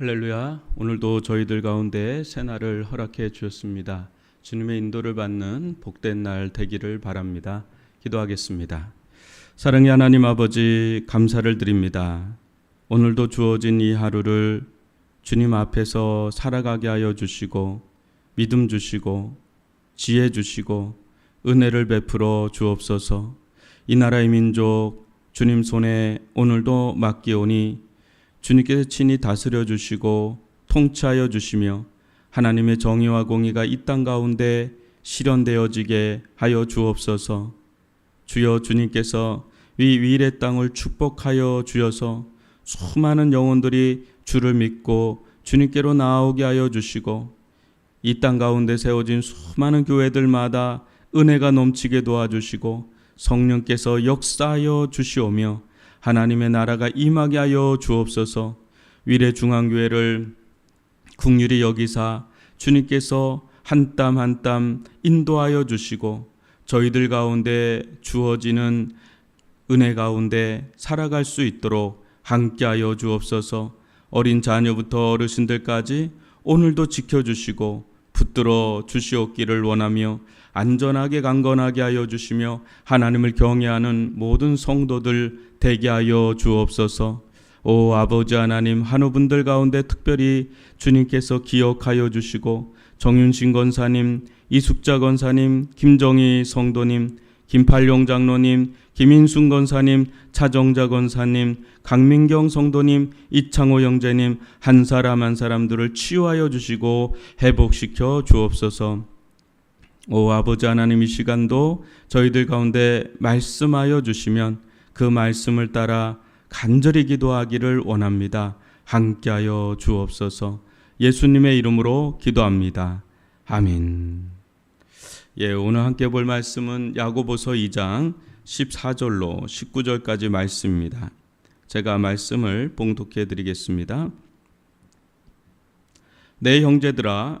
할렐루야. 오늘도 저희들 가운데 새날을 허락해 주셨습니다. 주님의 인도를 받는 복된 날 되기를 바랍니다. 기도하겠습니다. 사랑의 하나님 아버지 감사를 드립니다. 오늘도 주어진 이 하루를 주님 앞에서 살아가게 하여 주시고 믿음 주시고 지혜 주시고 은혜를 베풀어 주옵소서. 이 나라의 민족 주님 손에 오늘도 맡기오니 주님께서 친히 다스려 주시고 통치하여 주시며 하나님의 정의와 공의가 이 땅 가운데 실현되어지게 하여 주옵소서. 주여 주님께서 이 위일의 땅을 축복하여 주셔서 수많은 영혼들이 주를 믿고 주님께로 나오게 하여 주시고 이 땅 가운데 세워진 수많은 교회들마다 은혜가 넘치게 도와주시고 성령께서 역사하여 주시오며 하나님의 나라가 임하게 하여 주옵소서. 위례 중앙교회를 국률이 여기사 주님께서 한 땀 한 땀 인도하여 주시고 저희들 가운데 주어지는 은혜 가운데 살아갈 수 있도록 함께하여 주옵소서. 어린 자녀부터 어르신들까지 오늘도 지켜주시고 붙들어 주시옵기를 원하며 안전하게 강건하게 하여 주시며 하나님을 경외하는 모든 성도들 되게 하여 주옵소서. 오 아버지 하나님 한우분들 가운데 특별히 주님께서 기억하여 주시고 정윤신 권사님, 이숙자 권사님, 김정희 성도님, 김팔용 장로님, 김인순 권사님, 차정자 권사님, 강민경 성도님, 이창호 형제님 한 사람 한 사람들을 치유하여 주시고 회복시켜 주옵소서. 오 아버지 하나님 이 시간도 저희들 가운데 말씀하여 주시면 그 말씀을 따라 간절히 기도하기를 원합니다. 함께하여 주옵소서. 예수님의 이름으로 기도합니다. 아멘. 예, 오늘 함께 볼 말씀은 야고보서 2장 14절로 19절까지 말씀입니다. 제가 말씀을 봉독해 드리겠습니다. 내 형제들아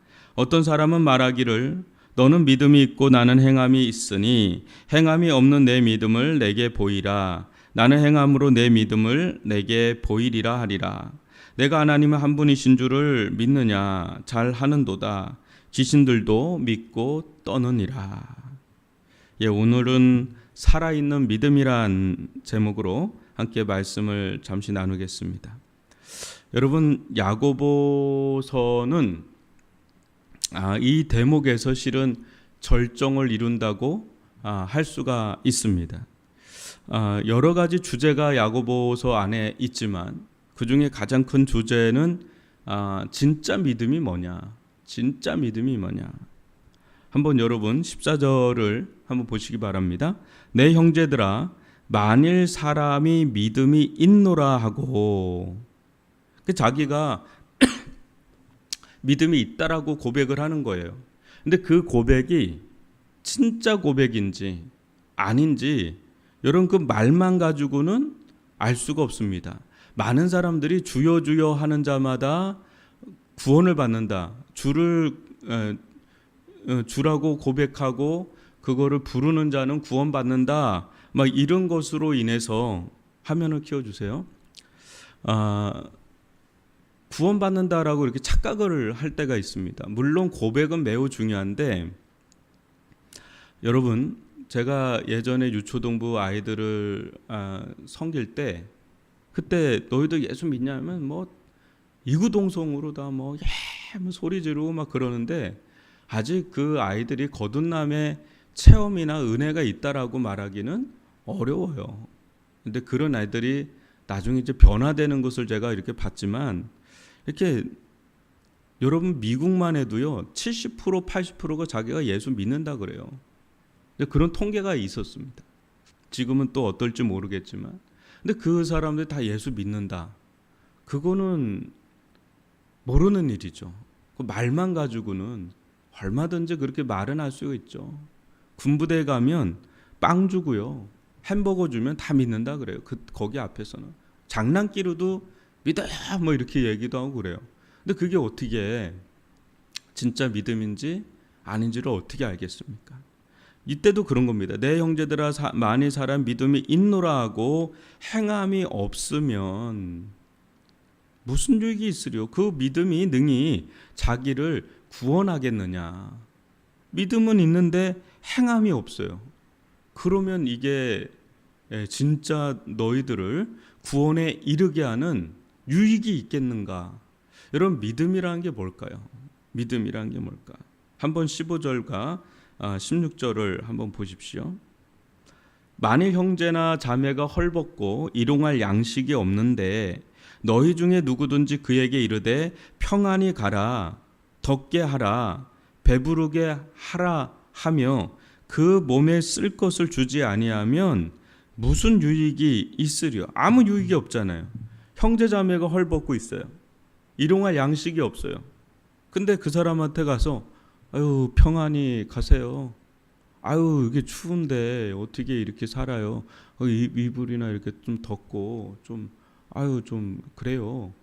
어떤 사람은 말하기를 너는 믿음이 있고 나는 행함이 있으니 행함이 없는 내 믿음을 내게 보이라. 나는 행함으로 내 믿음을 내게 보이리라 하리라. 내가 하나님은 한 분이신 줄을 믿느냐? 잘 하는도다. 귀신들도 믿고 떠느니라. 예 오늘은 살아있는 믿음이란 제목으로 함께 말씀을 잠시 나누겠습니다. 여러분 야고보서는 아, 이 대목에서 실은 절정을 이룬다고 아, 할 수가 있습니다. 아, 여러 가지 주제가 야고보서 안에 있지만 그 중에 가장 큰 주제는 아, 진짜 믿음이 뭐냐, 진짜 믿음이 뭐냐. 한번 여러분 14절을 한번 보시기 바랍니다. 내 형제들아 만일 사람이 믿음이 있노라 하고 그 자기가 믿음이 있다라고 고백을 하는 거예요. 근데 그 고백이 진짜 고백인지 아닌지 여러분 그 말만 가지고는 알 수가 없습니다. 많은 사람들이 주여 주여 하는 자마다 구원을 받는다. 주를 주라고 고백하고 그거를 부르는 자는 구원받는다. 막 이런 것으로 인해서 화면을 키워 주세요. 아 구원받는다라고 이렇게 착각을 할 때가 있습니다. 물론 고백은 매우 중요한데 여러분 제가 예전에 유초동부 아이들을 아, 섬길 때 그때 너희들 예수 믿냐면 뭐 이구동성으로 다뭐 예, 뭐 소리 지르고 막 그러는데 아직 그 아이들이 거듭남의 체험이나 은혜가 있다라고 말하기는 어려워요. 근데 그런 아이들이 나중에 이제 변화되는 것을 제가 이렇게 봤지만 이렇게 여러분 미국만 해도요 70% 80%가 자기가 예수 믿는다 그래요. 그런 통계가 있었습니다. 지금은 또 어떨지 모르겠지만, 근데 그 사람들 다 예수 믿는다. 그거는 모르는 일이죠. 그 말만 가지고는 얼마든지 그렇게 말은 할 수 있죠. 군부대 가면 빵 주고요. 햄버거 주면 다 믿는다 그래요. 그 거기 앞에서는 장난기로도 믿어요 뭐 이렇게 얘기도 하고 그래요. 근데 그게 어떻게 진짜 믿음인지 아닌지를 어떻게 알겠습니까? 이때도 그런 겁니다. 내 형제들아 사, 만일 사람 믿음이 있노라 하고 행함이 없으면 무슨 유익이 있으리요? 그 믿음이 능히 자기를 구원하겠느냐? 믿음은 있는데 행함이 없어요. 그러면 이게 예, 진짜 너희들을 구원에 이르게 하는 유익이 있겠는가? 여러분 믿음이라는 게 뭘까요? 믿음이라는 게 뭘까? 한번 15절과 16절을 한번 보십시오. 만일 형제나 자매가 헐벗고 일용할 양식이 없는데 너희 중에 누구든지 그에게 이르되 평안히 가라 덥게 하라 배부르게 하라 하며 그 몸에 쓸 것을 주지 아니하면 무슨 유익이 있으리요? 아무 유익이 없잖아요. 형제 자매가 헐벗고 있어요. 일용할 양식이 없어요. 근데 그 사람한테 가서 아유 평안히 가세요. 아유 이게 추운데 어떻게 이렇게 살아요? 어, 이- 이불이나 이렇게 좀 덮고 좀 아유 좀 그래요.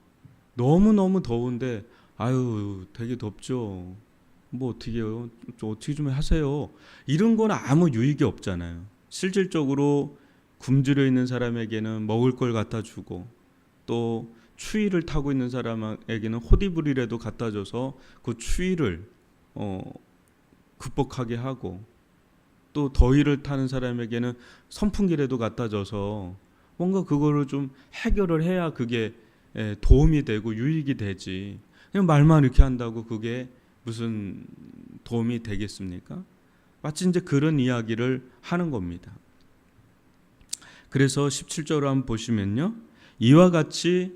너무 너무 더운데 아유 되게 덥죠. 뭐 어떻게요? 좀 어떻게 좀 하세요. 이런 건 아무 유익이 없잖아요. 실질적으로 굶주려 있는 사람에게는 먹을 걸 갖다 주고 또 추위를 타고 있는 사람에게는 호디불이라도 갖다 줘서 그 추위를 어, 극복하게 하고 또 더위를 타는 사람에게는 선풍기라도 갖다 줘서 뭔가 그거를 좀 해결을 해야 그게 예, 도움이 되고 유익이 되지. 그냥 말만 이렇게 한다고 그게 무슨 도움이 되겠습니까? 마치 이제 그런 이야기를 하는 겁니다. 그래서 17절을 한번 보시면요. 이와 같이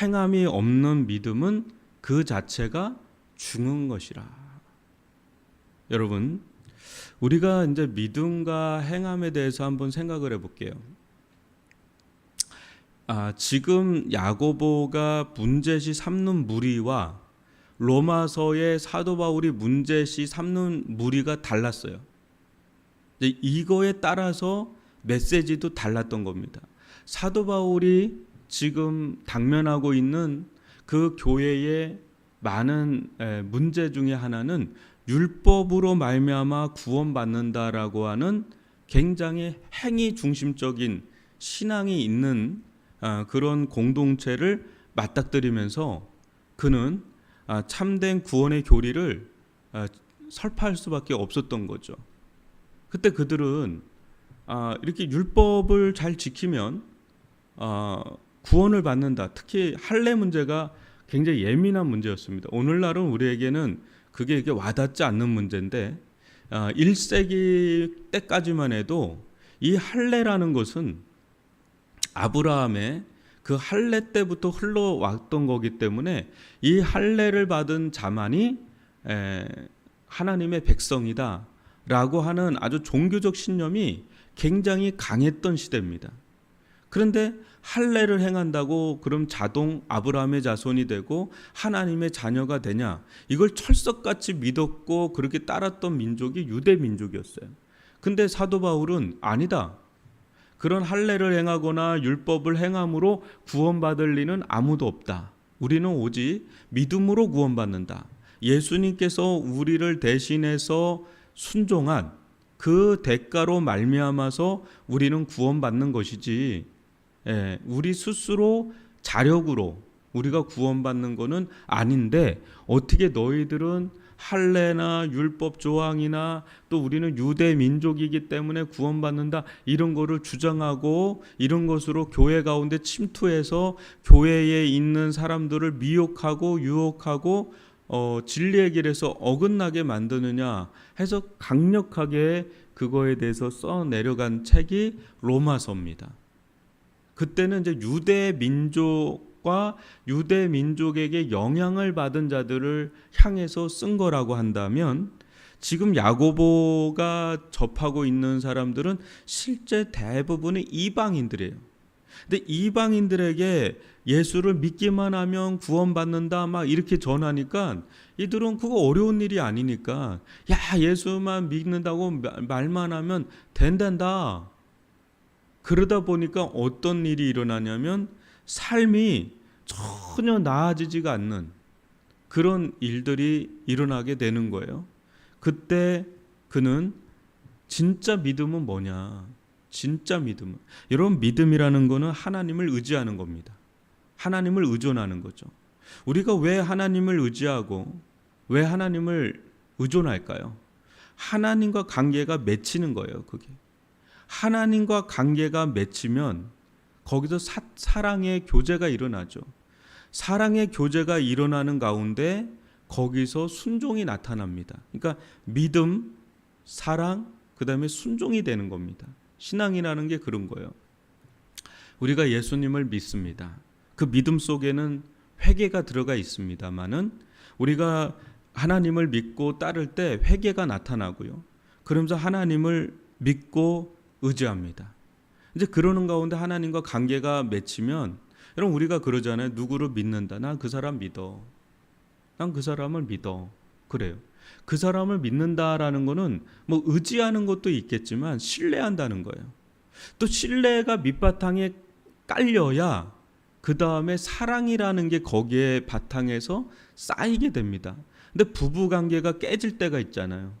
행함이 없는 믿음은 그 자체가 죽은 것이라. 여러분, 우리가 이제 믿음과 행함에 대해서 한번 생각을 해볼게요. 아, 지금 야고보가 문제시 삼는 무리와 로마서의 사도 바울이 문제시 삼는 무리가 달랐어요. 이거에 따라서 메시지도 달랐던 겁니다. 사도 바울이 지금 당면하고 있는 그 교회의 많은 에, 문제 중에 하나는 율법으로 말미암아 구원받는다라고 하는 굉장히 행위 중심적인 신앙이 있는 아, 그런 공동체를 맞닥뜨리면서 그는 아, 참된 구원의 교리를 아, 설파할 수밖에 없었던 거죠. 그때 그들은 아, 이렇게 율법을 잘 지키면 아, 구원을 받는다. 특히 할례 문제가 굉장히 예민한 문제였습니다. 오늘날은 우리에게는 그게 이게 와닿지 않는 문제인데 아, 1세기 때까지만 해도 이 할례라는 것은 아브라함의 그 할례 때부터 흘러왔던 거기 때문에 이 할례를 받은 자만이 에, 하나님의 백성이다라고 하는 아주 종교적 신념이 굉장히 강했던 시대입니다. 그런데 할례를 행한다고 그럼 자동 아브라함의 자손이 되고 하나님의 자녀가 되냐? 이걸 철석같이 믿었고 그렇게 따랐던 민족이 유대 민족이었어요. 근데 사도 바울은 아니다. 그런 할례를 행하거나 율법을 행함으로 구원받을 리는 아무도 없다. 우리는 오직 믿음으로 구원받는다. 예수님께서 우리를 대신해서 순종한 그 대가로 말미암아서 우리는 구원받는 것이지. 예, 우리 스스로 자력으로 우리가 구원받는 것은 아닌데 어떻게 너희들은 할례나 율법 조항이나 또 우리는 유대 민족이기 때문에 구원받는다 이런 거를 주장하고 이런 것으로 교회 가운데 침투해서 교회에 있는 사람들을 미혹하고 유혹하고 어, 진리의 길에서 어긋나게 만드느냐 해서 강력하게 그거에 대해서 써 내려간 책이 로마서입니다. 그때는 이제 유대 민족과 유대 민족에게 영향을 받은 자들을 향해서 쓴 거라고 한다면 지금 야고보가 접하고 있는 사람들은 실제 대부분의 이방인들이에요. 근데 이방인들에게 예수를 믿기만 하면 구원받는다 막 이렇게 전하니까 이들은 그거 어려운 일이 아니니까 야 예수만 믿는다고 말- 말만 하면 된단다. 그러다 보니까 어떤 일이 일어나냐면 삶이 전혀 나아지지가 않는 그런 일들이 일어나게 되는 거예요. 그때 그는 진짜 믿음은 뭐냐? 진짜 믿음은 여러분 믿음이라는 거는 하나님을 의지하는 겁니다. 하나님을 의존하는 거죠. 우리가 왜 하나님을 의지하고 왜 하나님을 의존할까요? 하나님과 관계가 맺히는 거예요. 그게 하나님과 관계가 맺히면 거기서 사, 사랑의 교제가 일어나죠. 사랑의 교제가 일어나는 가운데 거기서 순종이 나타납니다. 그러니까 믿음, 사랑, 그다음에 순종이 되는 겁니다. 신앙이라는 게 그런 거예요. 우리가 예수님을 믿습니다. 그 믿음 속에는 회개가 들어가 있습니다만은 우리가 하나님을 믿고 따를 때 회개가 나타나고요. 그러면서 하나님을 믿고 의지합니다. 이제 그러는 가운데 하나님과 관계가 맺히면 여러분 우리가 그러잖아요. 누구를 믿는다. 난 그 사람 믿어. 난 그 사람을 믿어. 그래요. 그 사람을 믿는다라는 거는 뭐 의지하는 것도 있겠지만 신뢰한다는 거예요. 또 신뢰가 밑바탕에 깔려야 그 다음에 사랑이라는 게 거기에 바탕에서 쌓이게 됩니다. 근데 부부 관계가 깨질 때가 있잖아요.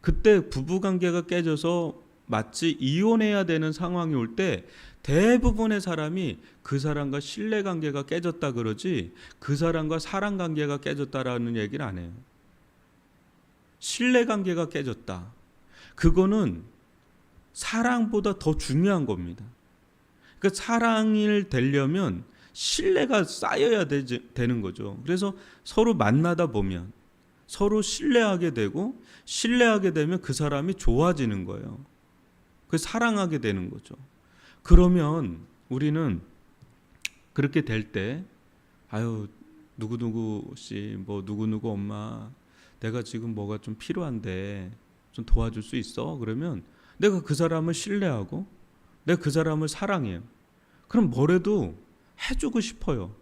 그때 부부 관계가 깨져서 마치 이혼해야 되는 상황이 올 때 대부분의 사람이 그 사람과 신뢰 관계가 깨졌다 그러지 그 사람과 사랑 관계가 깨졌다라는 얘기를 안 해요. 신뢰 관계가 깨졌다. 그거는 사랑보다 더 중요한 겁니다. 그러니까 사랑을 되려면 신뢰가 쌓여야 되지, 되는 거죠. 그래서 서로 만나다 보면 서로 신뢰하게 되고 신뢰하게 되면 그 사람이 좋아지는 거예요. 그 사랑하게 되는 거죠. 그러면 우리는 그렇게 될 때 아유 누구누구 씨 뭐 누구누구 엄마 내가 지금 뭐가 좀 필요한데 좀 도와줄 수 있어? 그러면 내가 그 사람을 신뢰하고 내가 그 사람을 사랑해요. 그럼 뭐래도 해주고 싶어요.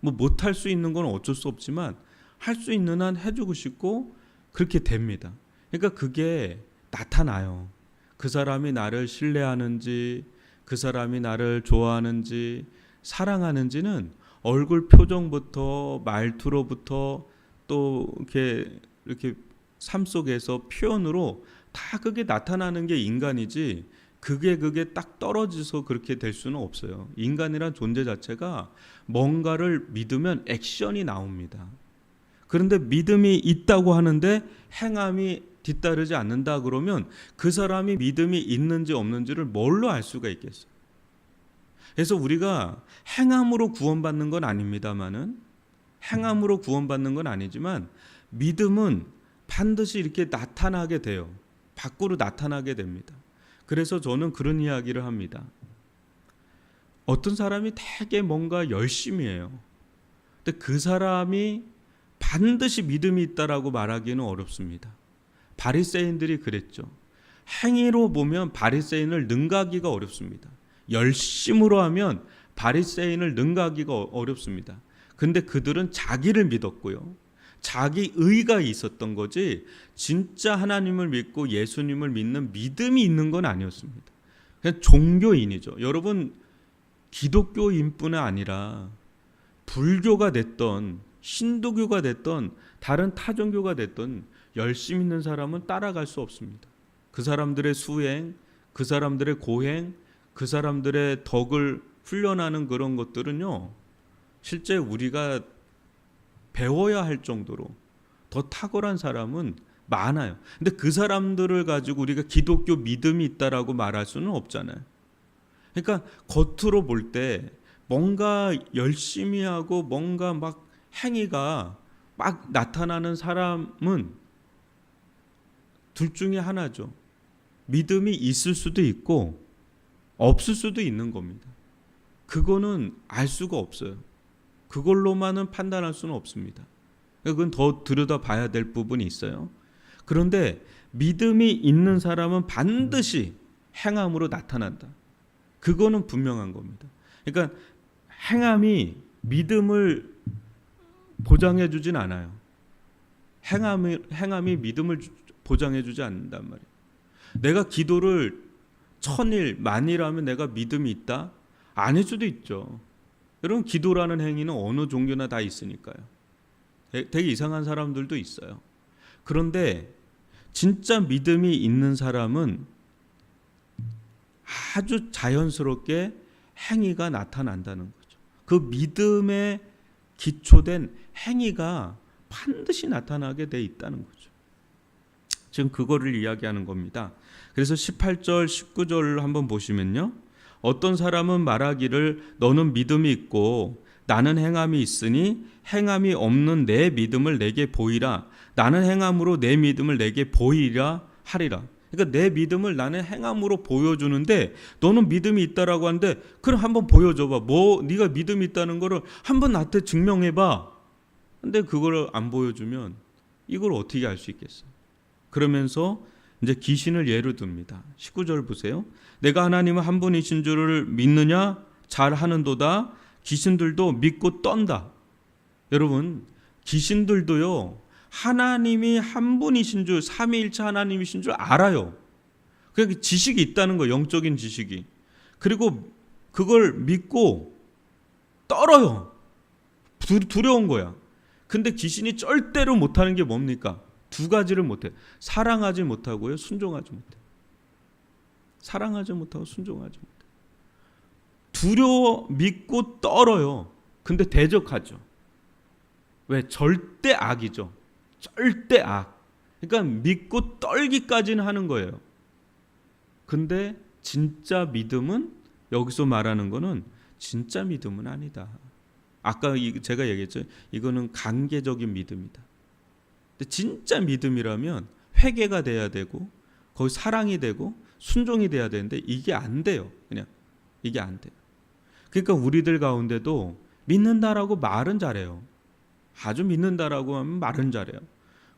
뭐 못할 수 있는 건 어쩔 수 없지만 할 수 있는 한 해주고 싶고 그렇게 됩니다. 그러니까 그게 나타나요. 그 사람이 나를 신뢰하는지 그 사람이 나를 좋아하는지 사랑하는지는 얼굴 표정부터 말투로부터 또 이렇게 이렇게 삶 속에서 표현으로 다 그게 나타나는 게 인간이지 그게 그게 딱 떨어져서 그렇게 될 수는 없어요. 인간이란 존재 자체가 뭔가를 믿으면 액션이 나옵니다. 그런데 믿음이 있다고 하는데 행함이 뒤따르지 않는다 그러면 그 사람이 믿음이 있는지 없는지를 뭘로 알 수가 있겠어요? 그래서 우리가 행함으로 구원받는 건 아닙니다만은 행함으로 구원받는 건 아니지만 믿음은 반드시 이렇게 나타나게 돼요. 밖으로 나타나게 됩니다. 그래서 저는 그런 이야기를 합니다. 어떤 사람이 되게 뭔가 열심히 해요. 근데 그 사람이 반드시 믿음이 있다라고 말하기는 어렵습니다. 바리새인들이 그랬죠. 행위로 보면 바리새인을 능가하기가 어렵습니다. 열심으로 하면 바리새인을 능가하기가 어- 어렵습니다. 근데 그들은 자기를 믿었고요. 자기 의가 있었던 거지 진짜 하나님을 믿고 예수님을 믿는 믿음이 있는 건 아니었습니다. 그냥 종교인이죠. 여러분 기독교인뿐 아니라 불교가 됐던 신도교가 됐던 다른 타종교가 됐던 열심 있는 사람은 따라갈 수 없습니다. 그 사람들의 수행, 그 사람들의 고행, 그 사람들의 덕을 훈련하는 그런 것들은요. 실제 우리가 배워야 할 정도로 더 탁월한 사람은 많아요. 근데 그 사람들을 가지고 우리가 기독교 믿음이 있다라고 말할 수는 없잖아요. 그러니까 겉으로 볼 때 뭔가 열심히 하고 뭔가 막 행위가 막 나타나는 사람은 둘 중에 하나죠. 믿음이 있을 수도 있고 없을 수도 있는 겁니다. 그거는 알 수가 없어요. 그걸로만은 판단할 수는 없습니다. 그건 더 들여다 봐야 될 부분이 있어요. 그런데 믿음이 있는 사람은 반드시 행함으로 나타난다. 그거는 분명한 겁니다. 그러니까 행함이 믿음을 보장해 주진 않아요. 행함이 행함이 믿음을 주- 보장해 주지 않는단 말이에요. 내가 기도를 천일 만일 하면 내가 믿음이 있다? 아닐 수도 있죠. 여러분 기도라는 행위는 어느 종교나 다 있으니까요. 되- 되게 이상한 사람들도 있어요. 그런데 진짜 믿음이 있는 사람은 아주 자연스럽게 행위가 나타난다는 거죠. 그 믿음에 기초된 행위가 반드시 나타나게 돼 있다는 거죠. 지금 그거를 이야기하는 겁니다. 그래서 18절, 19절을 한번 보시면요. 어떤 사람은 말하기를 너는 믿음이 있고 나는 행함이 있으니 행함이 없는 내 믿음을 내게 보이라. 나는 행함으로 내 믿음을 내게 보이라 하리라. 그러니까 내 믿음을 나는 행함으로 보여주는데 너는 믿음이 있다라고 하는데 그럼 한번 보여줘봐. 뭐 네가 믿음이 있다는 거를 한번 나한테 증명해봐. 근데 그걸 안 보여주면 이걸 어떻게 알 수 있겠어? 그러면서 이제 귀신을 예로 듭니다. 19절 보세요. 내가 하나님은 한 분이신 줄을 믿느냐? 잘 하는도다. 귀신들도 믿고 떤다. 여러분, 귀신들도요. 하나님이 한 분이신 줄, 삼위일체 하나님이신 줄 알아요. 그 지식이 있다는 거, 영적인 지식이. 그리고 그걸 믿고 떨어요. 두, 두려운 거야. 근데 귀신이 절대로 못하는 게 뭡니까? 두 가지를 못해. 사랑하지 못하고요, 순종하지 못해. 사랑하지 못하고 순종하지 못해. 두려워 믿고 떨어요. 근데 대적하죠. 왜? 절대 악이죠. 절대 악. 그러니까 믿고 떨기까지는 하는 거예요. 근데 진짜 믿음은 여기서 말하는 거는 진짜 믿음은 아니다. 아까 이- 제가 얘기했죠. 이거는 관계적인 믿음이다. 근데 진짜 믿음이라면 회개가 돼야 되고 거기 사랑이 되고 순종이 돼야 되는데 이게 안 돼요. 그냥 이게 안 돼요. 그러니까 우리들 가운데도 믿는다라고 말은 잘해요. 아주 믿는다라고 하면 말은 잘해요.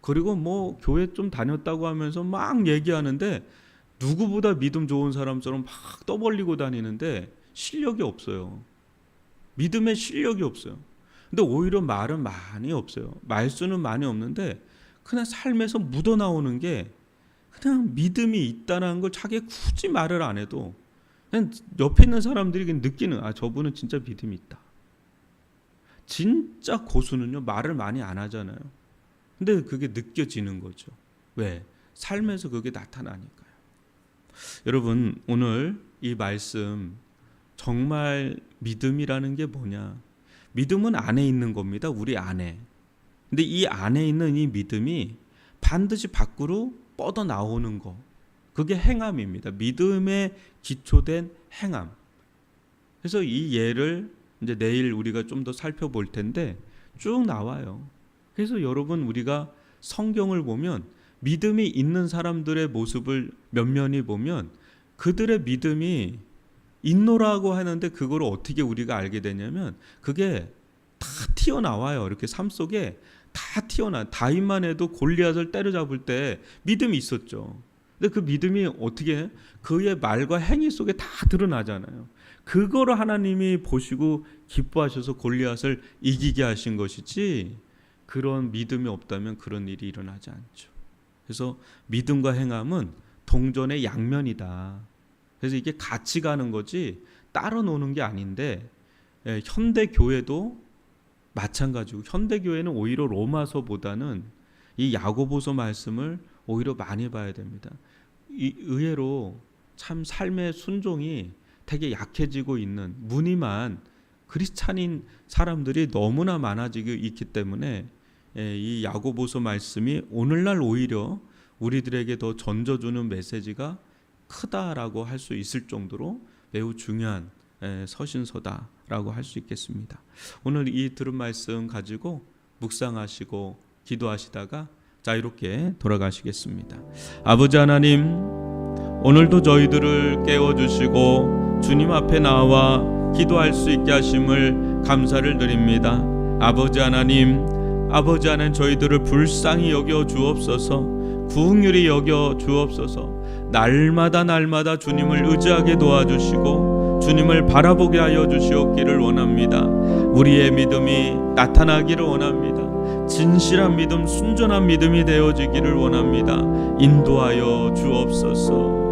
그리고 뭐 교회 좀 다녔다고 하면서 막 얘기하는데 누구보다 믿음 좋은 사람처럼 막 떠벌리고 다니는데 실력이 없어요. 믿음의 실력이 없어요. 근데 오히려 말은 많이 없어요. 말수는 많이 없는데 그냥 삶에서 묻어 나오는 게 그냥 믿음이 있다는 걸 자기 굳이 말을 안 해도 그냥 옆에 있는 사람들이 느끼는 아 저분은 진짜 믿음이 있다. 진짜 고수는요 말을 많이 안 하잖아요. 근데 그게 느껴지는 거죠. 왜? 삶에서 그게 나타나니까요. 여러분 오늘 이 말씀 정말 믿음이라는 게 뭐냐? 믿음은 안에 있는 겁니다. 우리 안에. 근데 이 안에 있는 이 믿음이 반드시 밖으로 뻗어 나오는 거. 그게 행함입니다. 믿음에 기초된 행함. 그래서 이 예를 이제 내일 우리가 좀 더 살펴볼 텐데 쭉 나와요. 그래서 여러분 우리가 성경을 보면 믿음이 있는 사람들의 모습을 면면히 보면 그들의 믿음이 있노라고 하는데 그걸 어떻게 우리가 알게 되냐면 그게 다 튀어나와요. 이렇게 삶 속에 다 튀어나. 다윗만 해도 골리앗을 때려잡을 때 믿음이 있었죠. 근데 그 믿음이 어떻게 그의 말과 행위 속에 다 드러나잖아요. 그거를 하나님이 보시고 기뻐하셔서 골리앗을 이기게 하신 것이지 그런 믿음이 없다면 그런 일이 일어나지 않죠. 그래서 믿음과 행함은 동전의 양면이다. 그래서 이게 같이 가는 거지 따로 노는 게 아닌데 예, 현대 교회도 마찬가지고 현대 교회는 오히려 로마서보다는 이 야고보서 말씀을 오히려 많이 봐야 됩니다. 이, 의외로 참 삶의 순종이 되게 약해지고 있는 무늬만 크리스찬인 사람들이 너무나 많아지고 있기 때문에 예, 이 야고보서 말씀이 오늘날 오히려 우리들에게 더 전져주는 메시지가 크다라고 할 수 있을 정도로 매우 중요한 예, 서신서다라고 할 수 있겠습니다. 오늘 이 들은 말씀 가지고 묵상하시고 기도하시다가 자유롭게 돌아가시겠습니다. 아버지 하나님, 오늘도 저희들을 깨워주시고 주님 앞에 나와 기도할 수 있게 하심을 감사를 드립니다. 아버지 하나님, 아버지 하나님 저희들을 불쌍히 여겨 주옵소서, 구흥률이 여겨 주옵소서, 날마다 날마다 주님을 의지하게 도와주시고 주님을 바라보게 하여 주시옵기를 원합니다. 우리의 믿음이 나타나기를 원합니다. 진실한 믿음, 순전한 믿음이 되어지기를 원합니다. 인도하여 주옵소서.